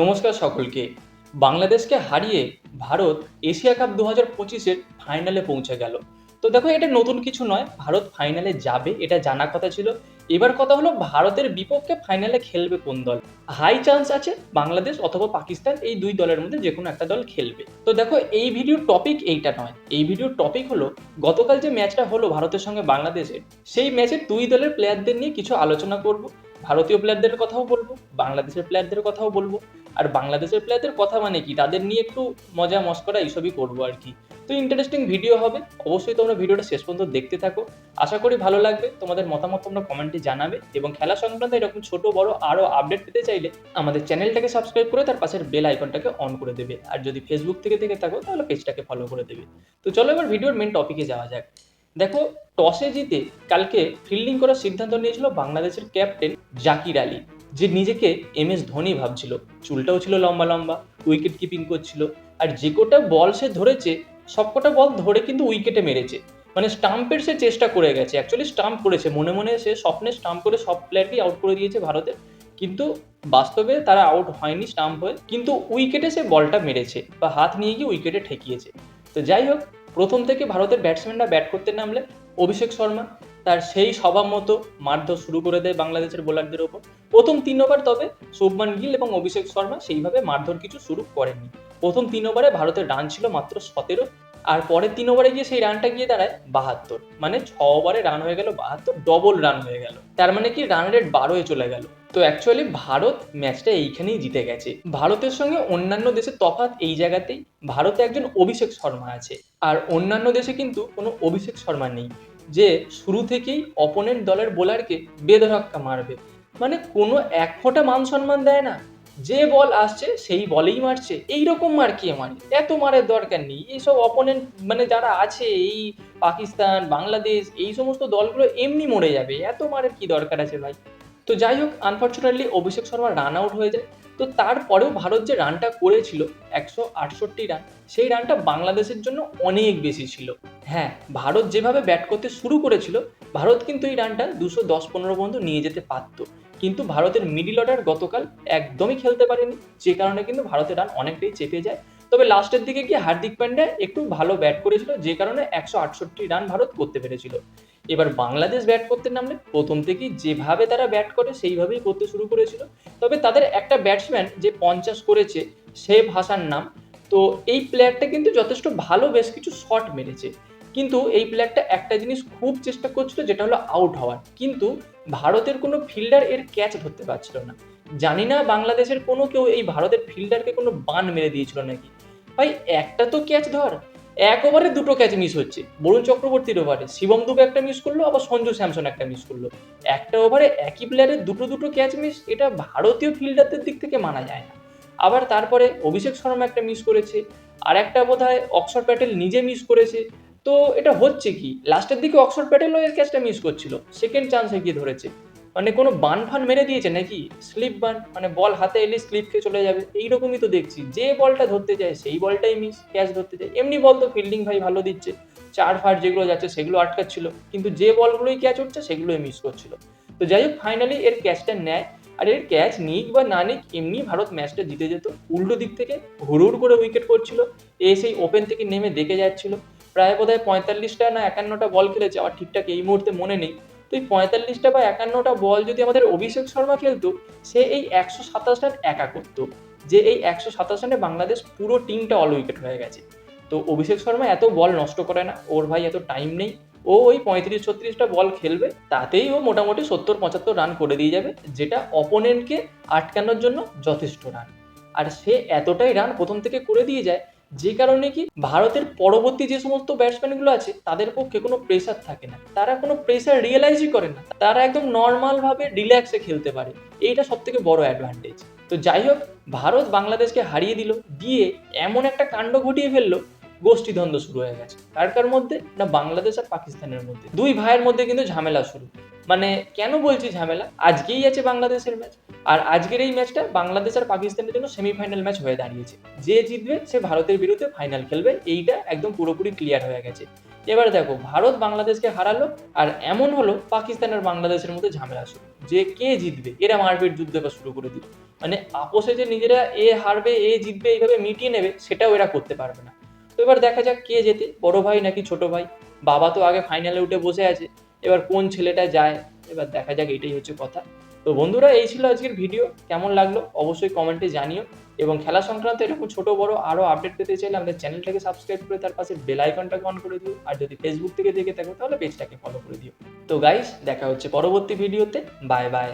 নমস্কার সকলকে। বাংলাদেশকে হারিয়ে ভারত এশিয়া কাপ দু হাজার পঁচিশের ফাইনালে পৌঁছে গেল। তো দেখো, এটা নতুন কিছু নয়, ভারত ফাইনালে যাবে, এটা জানা কথা ছিল। এবার কথা হলো, ভারতের বিপক্ষে ফাইনালে খেলবে কোন দল? হাই চান্স আছে বাংলাদেশ অথবা পাকিস্তান, এই দুই দলের মধ্যে যে কোনো একটা দল খেলবে। তো দেখো, এই ভিডিওর টপিক এইটা নয়। এই ভিডিওর টপিক হলো, গতকাল যে ম্যাচটা হলো ভারতের সঙ্গে বাংলাদেশের, সেই ম্যাচে দুই দলের প্লেয়ারদের নিয়ে কিছু আলোচনা করব। ভারতীয় প্লেয়ারদের কথাও বলব, বাংলাদেশের প্লেয়ারদের কথাও বলব। আর বাংলাদেশের প্লেয়ারদের কথা মানে কি? তাদের নিয়ে একটু মজা মস্করা এইসবই করব আর কি। তো ইন্টারেস্টিং ভিডিও হবে। অবশ্যই তোমরা ভিডিওটা শেষ পর্যন্ত দেখতে থাকো। আশা করি ভালো লাগবে। তোমাদের মতামত তোমরা কমেন্টে জানাবে এবং খেলা সংক্রান্ত এরকম ছোট, বড় আরও আপডেট পেতে চাইলে আমাদের চ্যানেলটাকে সাবস্ক্রাইব করে তার পাশের বেল আইকনটাকে অন করে দেবে। আর যদি ফেসবুক থেকে থেকে থাকো, তাহলে পেজটাকে ফলো করে দেবে। তো চলো এবার ভিডিওর মেন টপিকে যাওয়া যাক। দেখো, টসে জিতে কালকে ফিল্ডিং করার সিদ্ধান্ত নিয়েছিল বাংলাদেশের ক্যাপ্টেন জাকির আলী। যে নিজেকে এম এস ধোনি ভাবছিল। চুলটাও ছিল লম্বা লম্বা উইকেট কিপিং করছিল। আর যে কটা বল সে ধরেছে সবকটা বল ধরে কিন্তু উইকেটে মেরেছে। মানে স্টাম্পের সে চেষ্টা করে গেছে। অ্যাকচুয়ালি স্টাম্প করেছে। মনে মনে সে স্বপ্নে স্টাম্প করে সব প্লেয়ারকেই আউট করে দিয়েছে ভারতের। কিন্তু বাস্তবে তারা আউট হয়নি স্টাম্প হয়ে। কিন্তু উইকেটে সে বলটা মেরেছে বা হাত নিয়ে গিয়ে উইকেটে ঠেকিয়েছে। তো যাই হোক প্রথম থেকে ভারতের ব্যাটসম্যানরা ব্যাট করতে নামলে অভিষেক শর্মা তার সেই স্বভাব মতো মারধর শুরু করে দেয় বাংলাদেশের বোলারদের ওপর। প্রথম তিন ওভার তবে শুভমান গিল এবং অভিষেক শর্মা সেইভাবে মারধর কিছু শুরু করেননি। প্রথম তিন ওভারে ভারতের রান ছিল মাত্র সতেরো আর পরের তিন ওভারে গিয়ে সেই রানটা গিয়ে দাঁড়ায় বাহাত্তর। মানে ছ ওভারে রান হয়ে গেল বাহাত্তর ডবল রান হয়ে গেল। তার মানে কি রান রেট বারোয় চলে গেল। তো অ্যাকচুয়ালি ভারত ম্যাচটা এইখানেই জিতে গেছে। ভারতের সঙ্গে অন্যান্য দেশের তফাৎ এই জায়গাতেই। ভারতে একজন অভিষেক শর্মা আছে। আর অন্যান্য দেশে কিন্তু কোনো অভিষেক শর্মা নেই। যে শুরু থেকেই অপোনেন্ট দলের বোলারকে বেধরক্কা মারবে। মানে কোনো এক ফোঁটা মান সম্মান দেয় না। যে বল আসছে, সেই বলেই মারছে। এইরকম মার কে মারে এত মারের দরকার নেই। এইসব অপোনেন্ট মানে যারা আছে, এই পাকিস্তান, বাংলাদেশ, এই সমস্ত দলগুলো এমনি মরে যাবে। এত মারের কি দরকার আছে ভাই? তো যাই হোক unfortunately Abhishek Sharma run out হয়ে যায়। তো তারপরেও ভারত যে রানটা করেছিল, একশো আটষট্টি রান সেই রানটা বাংলাদেশের জন্য অনেক বেশি ছিল। হ্যাঁ ভারত যেভাবে ব্যাট করতে শুরু করেছিল, ভারত কিন্তু এই রানটা দুশো দশ পনেরো পর্যন্ত নিয়ে যেতে পারত। কিন্তু ভারতের মিডিল অর্ডার গতকাল একদমই খেলতে পারেনি, যে কারণে কিন্তু ভারতের রান অনেকটাই চেপে যায়। তবে লাস্টের দিকে গিয়ে হার্দিক পান্ড্যা একটু ভালো ব্যাট করেছিল, যে কারণে একশো আটষট্টি রান ভারত করতে পেরেছিল। এবার বাংলাদেশ ব্যাট করতে নামলে প্রথম থেকেই যেভাবে তারা ব্যাট করে, সেইভাবেই করতে শুরু করেছিল। তবে তাদের একটা ব্যাটসম্যান যে পঞ্চাশ করেছে, সেভ হাসান নাম। তো এই প্লেয়ারটা কিন্তু যথেষ্ট ভালো বেশ কিছু শট মেরেছে। কিন্তু এই প্লেয়ারটা একটা জিনিস খুব চেষ্টা করছিল, যেটা হলো আউট হওয়ার। কিন্তু ভারতের কোনো ফিল্ডার এর ক্যাচ ধরতে পারছিল না। জানি না বাংলাদেশের কোনো কেউ এই ভারতের ফিল্ডারকে কোনো বান মেরে দিয়েছিল নাকি। ভাই, একটা তো ক্যাচ ধর। এক ওভারে দুটো ক্যাচ মিস হচ্ছে। বরুণ চক্রবর্তীর ওভারে শিবম দুবে একটা মিস করল, আবার সঞ্জু স্যামসন একটা মিস করল। একটা ওভারে একই প্লেয়ারের দুটো দুটো ক্যাচ মিস এটা ভারতীয় ফিল্ডারদের দিক থেকে মানা যায় না। আবার তারপরে অভিষেক শর্মা একটা মিস করেছে। আর একটা বোধ হয় অক্ষর প্যাটেল নিজে মিস করেছে। তো এটা হচ্ছে কি? লাস্টের দিকে অক্সফোর্ড প্যাটেলও এর ক্যাচটা মিস করছিল। সেকেন্ড চান্সে গিয়ে ধরেছে। মানে কোনো বান ফান মেরে দিয়েছে নাকি? স্লিপ বান মানে বল হাতে এলে স্লিপ খেয়ে চলে যাবে। এইরকমই তো দেখছি। যে বলটা ধরতে যায় সেই বলটাই মিস ক্যাচ ধরতে যায় এমনি বল তো ফিল্ডিং ভাই ভালো দিচ্ছে। চার ফাট যেগুলো যাচ্ছে, সেগুলো আটকাচ্ছিল। কিন্তু যে বলগুলোই ক্যাচ উঠছে, সেগুলোই মিস করছিল। তো যাই হোক ফাইনালি এর ক্যাচটা নেয়। আর এর ক্যাচ নিক বা না নিক, এমনি ভারত ম্যাচটা জিতে যেত। উল্টো দিক থেকে হুড়ুর করে উইকেট করছিল। এ সেই ওপেন থেকে নেমে দেখে যাচ্ছিল। প্রায় বোধ হয় পঁয়তাল্লিশটা না একান্নটা বল খেলেছে আমার ঠিকঠাক এই মুহূর্তে মনে নেই। তো এই পঁয়তাল্লিশটা বা একান্নটা বল যদি আমাদের অভিষেক শর্মা খেলতো, সে এই একশো সাতাশ রান একা করতো, যে এই একশো সাতাশ রানে বাংলাদেশ পুরো টিমটা অল উইকেট হয়ে গেছে। তো অভিষেক শর্মা এত বল নষ্ট করে না, ওর ভাই এত টাইম নেই, ও ওই পঁয়ত্রিশ ছত্রিশটা বল খেলবে, তাতেই ও মোটামুটি সত্তর পঁচাত্তর রান করে দিয়ে যাবে, যেটা অপোনেন্টকে আটকানোর জন্য যথেষ্ট রান। আর সে এতটাই রান প্রথম থেকে করে দিয়ে যায় যে কারণে কি ভারতের পরবর্তী যে সমস্ত ব্যাটসম্যানগুলো আছে, তাদের পক্ষে কোনো প্রেসার থাকে না। তারা কোনো প্রেসার রিয়েলাইজই করে না। তারা একদম নর্মালভাবে রিল্যাক্সে খেলতে পারে। এইটা সব থেকে বড় অ্যাডভান্টেজ তো যাই হোক, ভারত বাংলাদেশকে হারিয়ে দিল, দিয়ে এমন একটা কাণ্ড ঘটিয়ে ফেলল, গোষ্ঠীদ্বন্দ্ব শুরু হয়ে গেছে। কার কার মধ্যে? না বাংলাদেশ আর পাকিস্তানের মধ্যে। দুই ভাইয়ের মধ্যে কিন্তু ঝামেলা শুরু। মানে কেন বলছি ঝামেলা? আজকেই আছে বাংলাদেশের ম্যাচ আর আজকের এই ম্যাচটা বাংলাদেশ আর পাকিস্তানের জন্য সেমিফাইনাল ম্যাচ হয়ে দাঁড়িয়েছে। যে জিতবে, সে ভারতের বিরুদ্ধে ফাইনাল খেলবে। এইটা একদম পুরোপুরি ক্লিয়ার হয়ে গেছে। এবার দেখো, ভারত বাংলাদেশকে হারালো, আর এমন হলো পাকিস্তান আর বাংলাদেশের মধ্যে ঝামেলা শুরু যে কে জিতবে, এরা মারপিট যুদ্ধ এবার শুরু করে দিল। মানে আপোষে যে নিজেরা এ হারবে, এ জিতবে, এইভাবে মিটিয়ে নেবে, সেটাও এরা করতে পারবে না। তো এবার দেখা যাক কে জেতে। বড় ভাই নাকি ছোট ভাই? বাবা তো আগে ফাইনালে উঠে বসে আছে। এবার কোন ছেলেটা যায়, এবার দেখা যাক এটাই হচ্ছে কথা। তো বন্ধুরা, এই ছিল আজকের ভিডিও, কেমন লাগল অবশ্যই কমেন্টে জানিও। এবং খেলা সংক্রান্ত এরকম ছোট বড় আরও আপডেট পেতে চাইলে আমাদের চ্যানেলটাকে সাবস্ক্রাইব করে তার পাশে বেল আইকনটাকে অন করে দিও। আর যদি ফেসবুক থেকে দেখে থাকো, তাহলে পেজটাকে ফলো করে দিও। তো গাইস দেখা হচ্ছে পরবর্তী ভিডিওতে বাই বাই